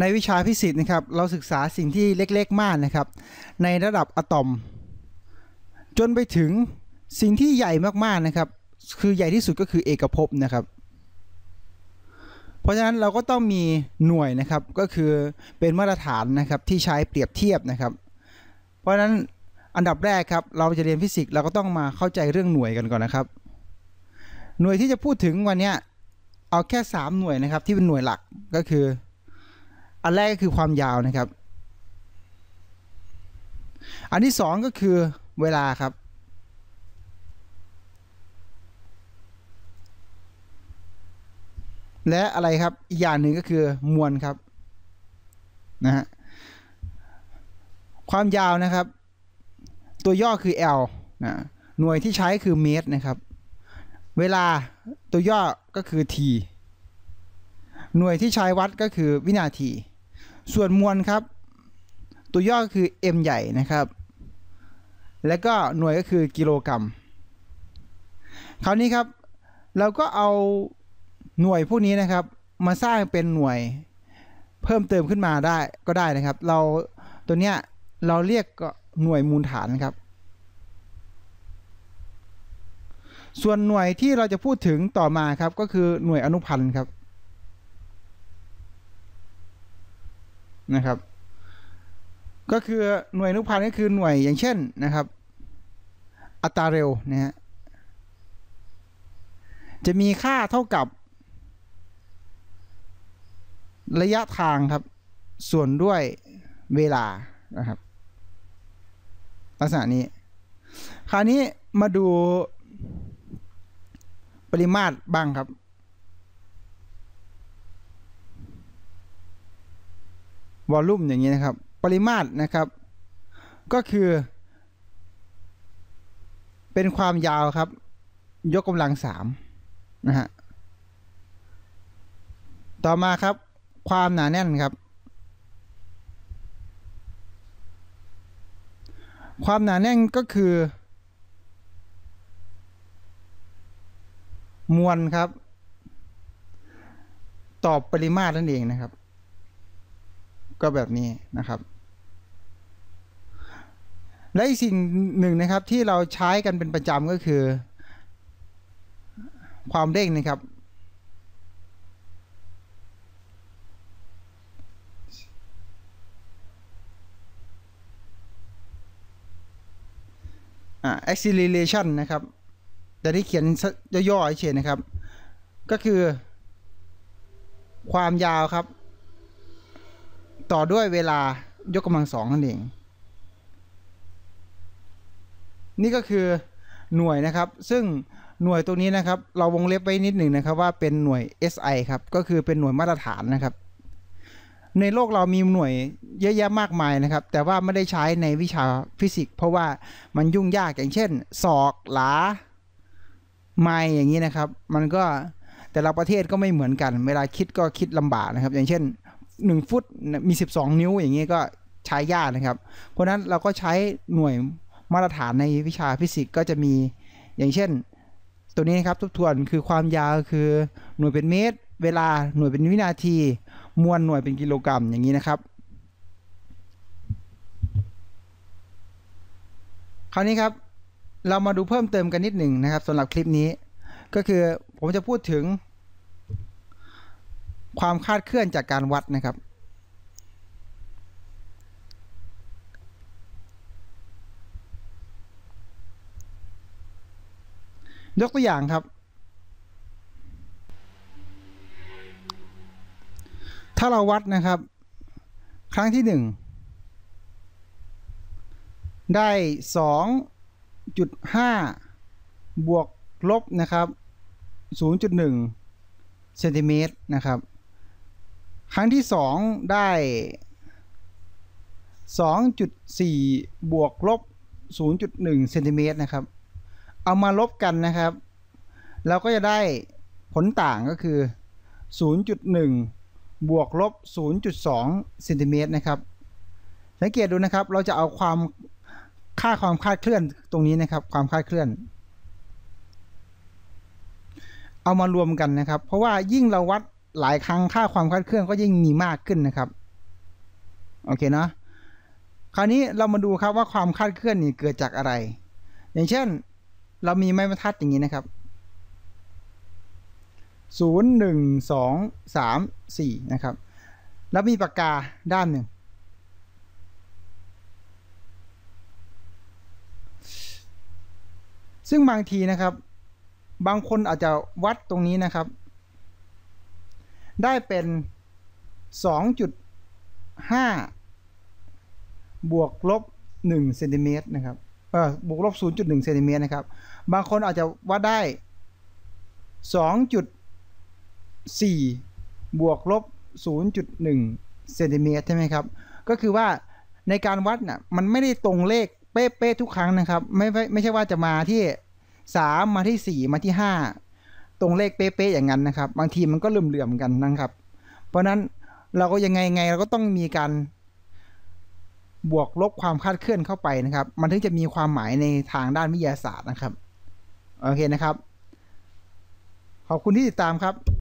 ในวิชาฟิสิกส์นะครับเราศึกษาสิ่งที่เล็กๆมากนะครับ ในระดับอะตอม จนไปถึงสิ่งที่ใหญ่มากๆนะครับ คือใหญ่ที่สุดก็คือเอกภพนะครับ เพราะฉะนั้นเราก็ต้องมีหน่วยนะครับก็คือเป็นมาตรฐานนะครับที่ใช้เปรียบเทียบนะครับ เพราะฉะนั้นอันดับแรกครับเราจะเรียนฟิสิกส์เราก็ต้องมาเข้าใจเรื่องหน่วยกันก่อนนะครับ หน่วยที่จะพูดถึงวันนี้เอาแค่ 3 หน่วยนะครับที่เป็นหน่วยหลักก็คือ อันแรกก็คือความยาวนะครับ อันที่สองก็คือเวลาครับ และอะไรครับ อีกอย่างหนึ่งก็คือมวลครับนะฮะความยาวนะครับ ตัวย่อคือ L นะหน่วยที่ใช้คือเมตรนะครับ เวลาตัวย่อก็คือ T หน่วยที่ใช้วัดก็คือวินาที ส่วนมวลครับ ตัวย่อคือ m ใหญ่นะครับ และก็หน่วยก็คือกิโลกรัม คราวนี้ครับ เราก็เอาหน่วยพวกนี้นะครับ มาสร้างเป็นหน่วยเพิ่มเติมขึ้นมาได้ก็ได้นะครับ เราตัวเนี้ยเราเรียกหน่วยมูลฐานครับ ส่วนหน่วยที่เราจะพูดถึงต่อมาครับก็คือหน่วยอนุพันธ์ครับ นะครับ ก็คือหน่วยอนุพันธ์ก็คือหน่วยอย่างเช่นนะครับ อัตราเร็วนะฮะจะมีค่าเท่ากับ ระยะทางครับ ส่วนด้วยเวลานะครับ ลักษณะนี้ คราวนี้มาดูปริมาตรบ้างครับ วอลลุ่มอย่างนี้นะครับ ปริมาตรนะครับ ก็คือ เป็นความยาวครับ ยกกำลังสามนะฮะต่อมาครับ ความหนาแน่นครับ ความหนาแน่นก็คือ มวลครับ ต่อปริมาตรนั่นเองนะครับ ก็แบบนี้นะครับและอีกสิ่งหนึ่งนะครับที่เราใช้กันเป็นประจำก็คือ ความเร่งนะครับอ acceleration นะครับ แต่ที่เขียนย่อๆเฉยนะครับ ก็คือ ความยาวครับ ต่อด้วยเวลายกกำลังสองนั่นเอง นี่ก็คือหน่วยนะครับ ซึ่งหน่วยตัวนี้นะครับ เราวงเล็บไว้นิดหนึ่งนะครับ ว่าเป็นหน่วย SI ครับ ก็คือเป็นหน่วยมาตรฐานนะครับ ในโลกเรามีหน่วยเยอะแยะมากมายนะครับ แต่ว่าไม่ได้ใช้ในวิชาฟิสิกส์ เพราะว่ามันยุ่งยากอย่างเช่น ศอกหลา ไม้อย่างนี้นะครับ มันก็แต่ละประเทศก็ไม่เหมือนกัน เวลาคิดก็คิดลำบากนะครับ อย่างเช่น 1 ฟุตมี 12 นิ้วอย่างนี้ก็ใช้ยากนะครับ เพราะนั้นเราก็ใช้หน่วยมาตรฐานในวิชาฟิสิกส์ก็จะมีอย่างเช่น ตัวนี้นครับทบทวนคือความยาวคือหน่วยเป็นเมตร เวลาหน่วยเป็นวินาที มวลหน่วยเป็นกิโลกรัมอย่างนี้นะครับ คราวนี้ครับเรามาดูเพิ่มเติมกันนิดหนึ่งนะครับสำหรับคลิปนี้ ก็คือผมจะพูดถึง ความคาดเคลื่อนจากการวัดนะครับ ยกตัวอย่างครับ ถ้าเราวัดนะครับ ครั้งที่หนึ่งได้สองจุดห้าบวกลบนะครับศูนย์จุดหนึ่งเซนติเมตรนะครับ ครั้งที่สองได้สองจุดสี่บวกลบศูนย์จุดหนึ่งเซนติเมตรนะครับ เอามาลบกันนะครับ เราก็จะได้ผลต่างก็คือ 0.1 บวกลบ 0.2เซนติเมตรนะครับ สังเกตดูนะครับ เราจะเอาความค่าความคลาดเคลื่อนตรงนี้นะครับ ความคลาดเคลื่อน เอามารวมกันนะครับ เพราะว่ายิ่งเราวัด หลายครั้งค่าความคลาดเคลื่อนก็ยิ่งมีมากขึ้นนะครับ โอเคเนาะคราวนี้เรามาดูครับว่าความคลาดเคลื่อนนี่เกิดจากอะไร อย่างเช่น เรามีไม้บรรทัดอย่างนี้นะครับศูนย์หนึ่งสองสามสี่นะครับ แล้วมีปากกาด้านหนึ่งซึ่งบางทีนะครับ บางคนอาจจะวัดตรงนี้นะครับ ได้เป็น 2.5 บวกลบ1เซนติเมตรนะครับเออบวกลบ 0.1เซนติเมตรนะครับ บางคนอาจจะวัดได้ 2.4 บวกลบ 0.1เซนติเมตรใช่ไหมครับ ก็คือว่าในการวัดน่ะมันไม่ได้ตรงเลขเป๊ะๆทุกครั้งนะครับ ไม่ไม่ไม่ใช่ว่าจะมาที่ 3 มาที่ 4 มาที่ 5 ตรงเลขเป๊ะๆอย่างนั้นนะครับ บางทีมันก็เหลื่อมๆกันนะครับ เพราะนั้นเราก็ยังไงไงเราก็ต้องมีการบวกลบความคาดเคลื่อนเข้าไปนะครับ มันถึงจะมีความหมายในทางด้านวิทยาศาสตร์นะครับ โอเคนะครับ ขอบคุณที่ติดตามครับ